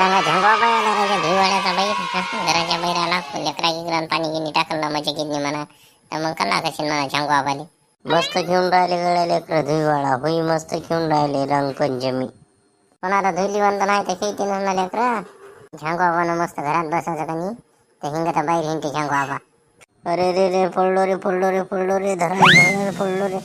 चांगला झंगवा बाई आला राजा भिवाड्याचा बाई घराच्या बाहेर आला लेकरा गिकरान पाणी गिनी टाकलं मजा गिनी म्हणा तर मग कल्ला कशी म्हणा झंगवा बाली मस्त घेऊन राहिले गळ्या लेकर धुईवाडा होई मस्त घेऊन राहिले रंगपंचमी पण आता धुली बंद नाही तर खेळते ना लेकर झंगवा बन मस्त घरात बसायचं का नाही तर हिंगता बाहेर हिंगते झंगवा बा अरे रे रे पडलो रे पडलो रे पडलो रे धरा धरा पडलो रे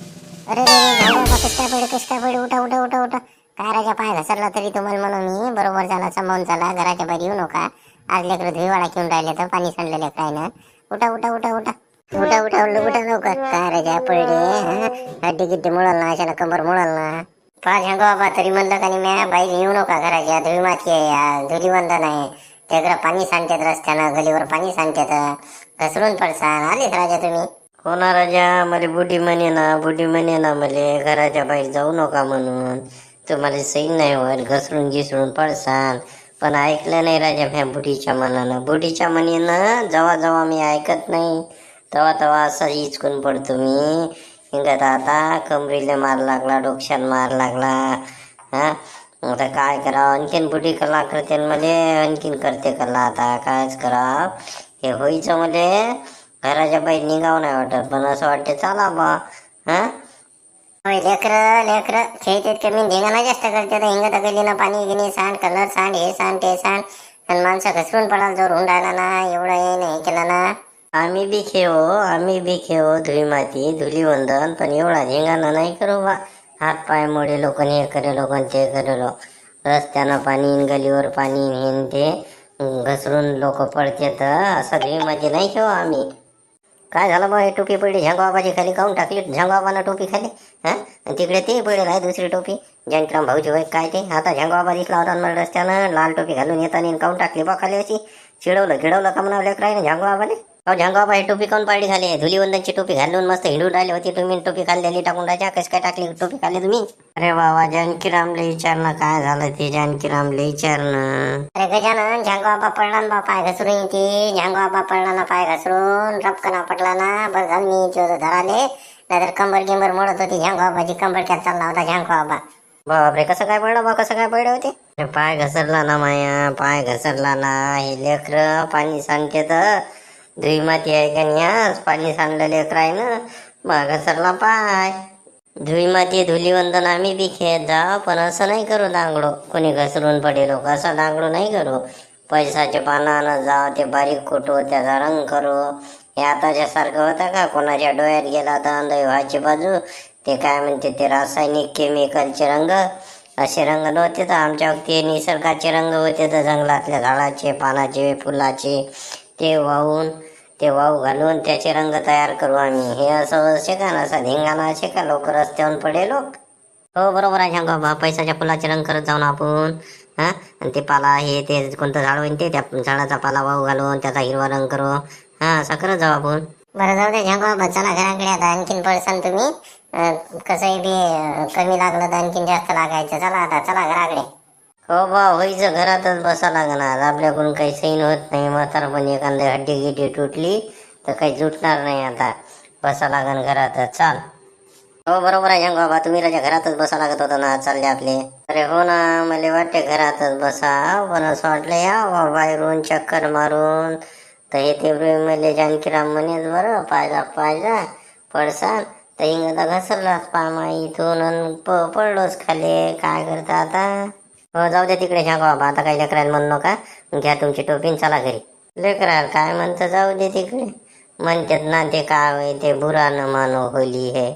अरे रे रे बा कस काय पडे कस काय पडे उठा उठा उठा उठा काय राजा पाय घसरला तरी तुम्हाला म्हणून मी बरोबर झाला समावून चला घराच्या बाहेर येऊ नका. आज लेकर धुईवाडा घेऊन राहिले तर पाणी सांडलेले काय ना? उठा उठा उठा उठा. उठा उठा उठा लवकर. काय राजा पडले हड्डी गिड्डी मुळल ना अशाला कंबर मुळल ना. पाच सांगू बाबा तरी म्हणलं का नाही बाई येऊ नका घराच्या धुळी माती आहे धुळी बंधन आहे. त्याकडं पाणी सांडतात रस्त्यानं गलीवर पाणी सांडतात. घसरून पडसा आलेच राजा तुम्ही. हो ना राजा मला बुढी म्हणे ना बुढी म्हणे ना मले घराच्या बाहेर जाऊ नका म्हणून. तुम्हाला सही नाही होत घसरून घिसरून पडसान। पण ऐकलं नाही राजा म्या बुढीच्या मनानं बुढीच्या मनीनं जेव्हा जेव्हा मी ऐकत नाही. तेव्हा तेव्हा असं हिचकून पडतो मी. हिंगत आता कमरीला मार लागला डोक्यात मार लागला. हा? आता काय करावं? आणखीन बुढी कला करते मले आणखीन करते कला आता. कायच करावं? हे होईचं मले. घराच्या बाहेर निघावं नाही वाटत. पण असं वाटते चला बा. हा? लेकर लेकर खेळतात कमी धिंगाणा जास्त करते. तर हिंगत गलीनं पाणी गिनी सांड कलर सांड हे सांड ते सांड. आणि माणसं घसरून पडाल जोर होऊन राहिला ना. एवढं हे नाही केलं ना. आम्ही बी खेळो आम्ही बी खेळो धुई माती धुली वंदन पण एवढा धिंगाणा नाही करू बा. हात पाय मोडे लोक हे करे लोक ते करेलो रस्त्यानं पाणी गलीवर पाणी हे ते. घसरून लोक पडते तर असं धुई माती नाही खेळू आम्ही. काय झालं मग हे टोपी पडली? झंगाबाबाची खाली काऊन टाकली? झंगाबाबानं टोपी खाली हा? आणि तिकडे ते पडेल आहे दुसरी टोपी. जयंतराम भाऊजी वय काय ते? आता झंगाबाबा दिसला होता मला रस्त्यानं लाल टोपी घालून येताना काऊन टाकली बा खाली अशी? चिडवलं गिडवलं का म्हणा लेकरायने झंगाबाबाने अहो झंगाबाबा टोपी काऊन पाडली खाली धुलीवंदनची टोपी घालून मस्त हिंडून राहिली होती तुम्ही. टोपी खाल्लेली टाकून राहायच्या कस काय टाकली? टोपी खाल्ली तुम्ही? अरे बाबा जानकीरामले विचारणं. काय झालं ते जानकीरामले विचारणं? अरे गजानन झांगोबा पडला ना बा पाय घसरून येते झांगोबा पडला ना पाय घसरून. रपकना पडला ना. बस झालं मी इथे धराले. नाहीतर कंबर गिंबर मोडत होती. झांगोबाची कंबर त्यात चालला होता झांगोबा बापरे कसं काय पडलं बा? कसं काय पडलं होते? अरे पाय घसरला ना माया. पाय घसरला ना. हे लेकर पाणी सांगते तर धुईमाती आहे का नाही आज पाणी सांडलं लेकर आहे ना बा घसरला पाय. धुई माती धुलीवंदन आम्ही बी खेळत जा पण असं नाही करू दांगडो. कोणी घसरून पडे लोक असं दांगडो नाही करू. पैसाचे पानानं जाव ते बारीक कुटू त्याचा रंग करू. हे आताच्या सारखं होतं का? कोणाच्या डोळ्यात गेला तर अंध व्हायची बाजू? ते काय म्हणते ते रासायनिक केमिकलचे रंग. असे रंग नव्हते तर आमच्या वक्ती निसर्गाचे रंग होते तर जंगलातल्या झाडाचे पानाचे फुलाचे. ते वाहून ते वाहू घालून त्याचे रंग तयार करू आम्ही. हे असं असे ना असं धिंगाणा शेका लोक रस्त्यावरून पडे लोक हो. हो बरोबर आहे सांगा बा पैशाच्या फुलाचे रंग करत जाऊ ना आपण हा? आणि ते पाला हे ते कोणतं झाड होईल ते त्या झाडाचा पाला वाहू घालून त्याचा हिरवा रंग करू. हा असं करत जाऊ आपण. बरं जाऊ दे झंगा बाबा चला घराकडे आता. आणखीन पडसान तुम्ही. कसंही बी कमी लागलं तर आणखीन जास्त लागायचं. चला आता चला घराकडे. हो बा व्हायचं घरातच बसा लागणार. आपल्याकडून काही सैन होत नाही म्हातारपणी एखादी हड्डी गिड्डी तुटली तर काही जुटणार नाही आता. बसा लागण घरातच. चाल. हो बरोबर आहे जंग बाबा. तुम्ही राजा घरातच बसा लागत होता ना चालले आपले. अरे हो ना मला वाटते घरातच बसा. पण असं वाटलं या बा बाहेरून चक्कर मारून. तर हे ते मला जानकीराम म्हणेच बरं पायजा पायजा पडसान तर हिंग घसरलाच पामा इथून अन प पडलोच खाली. काय करता आता? हो, जाऊ दे तिकडे ह्या बाबा आता काही लेकरायला म्हणू नका. घ्या तुमची टोपी चला घरी. लेकराल काय म्हणतं जाऊ दे तिकडे. म्हणतात ना ते काय ते बुरा न मानो होली हे.